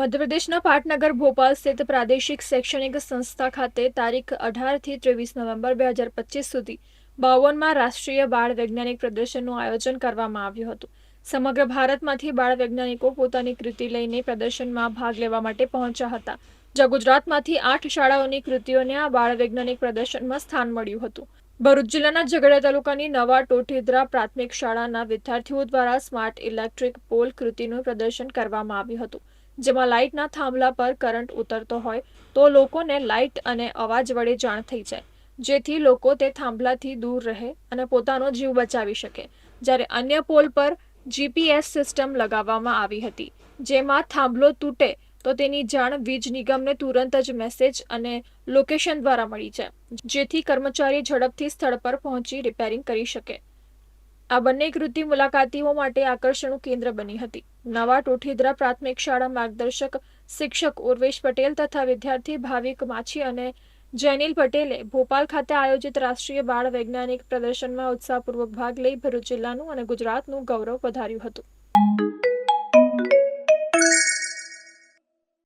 મધ્યપ્રદેશના પાટનગર ભોપાલ સ્થિત પ્રાદેશિક શૈક્ષણિક સંસ્થા ખાતે તારીખ અઢારથી ત્રેવીસ નવેમ્બર બે હજાર પચીસ સુધી બાવનમાં રાષ્ટ્રીય બાળ વૈજ્ઞાનિક પ્રદર્શનનું આયોજન કરવામાં આવ્યું હતું. સમગ્ર ભારતમાંથી બાળ વૈજ્ઞાનિકો પોતાની કૃતિ લઈને પ્રદર્શનમાં ભાગ લેવા માટે પહોંચ્યા હતા. જ્યાં ગુજરાતમાંથી આઠ શાળાઓની કૃતિઓને આ બાળ વૈજ્ઞાનિક પ્રદર્શનમાં સ્થાન મળ્યું હતું. ભરૂચ જિલ્લાના ઝઘડા તાલુકાની નવા ટોઠીદ્રા પ્રાથમિક શાળાના વિદ્યાર્થીઓ દ્વારા સ્માર્ટ ઇલેક્ટ્રિક પોલ કૃતિનું પ્રદર્શન કરવામાં આવ્યું હતું. જેમાં લાઇટના થાંભલા પર કરંટ ઉતરતો હોય, તો લોકોને લાઇટ અને અવાજ વડે જાણ થઈ જાય. જેથી લોકો તે થાંભલાથી દૂર રહે અને પોતાનો જીવ બચાવી શકે. જ્યારે અન્ય પોલ પર જીપીએસ સિસ્ટમ લગાવવામાં આવી હતી, જેમાં થાંભલો તૂટે, તો તેની જાણ વીજ નિગમને તુરંત જ મેસેજ અને લોકેશન દ્વારા મળી જાય, જેથી કર્મચારી ઝડપથી સ્થળ પર પહોંચી રિપેરિંગ કરી શકે. આ બંને કૃતિ મુલાકાતીઓ માટે આકર્ષણનું કેન્દ્ર બની હતી. નવા ટોઠીદ્રા પ્રાથમિક શાળા માર્ગદર્શક શિક્ષક ઉર્વેશ પટેલ તથા વિદ્યાર્થી ભાવિક માછી અને જૈનિલ પટેલે ભોપાલ ખાતે આયોજિત રાષ્ટ્રીય બાળ વૈજ્ઞાનિક પ્રદર્શનમાં ઉત્સાહપૂર્વક ભાગ લઈ ભરૂચ જિલ્લાનું અને ગુજરાતનું ગૌરવ વધાર્યું હતું.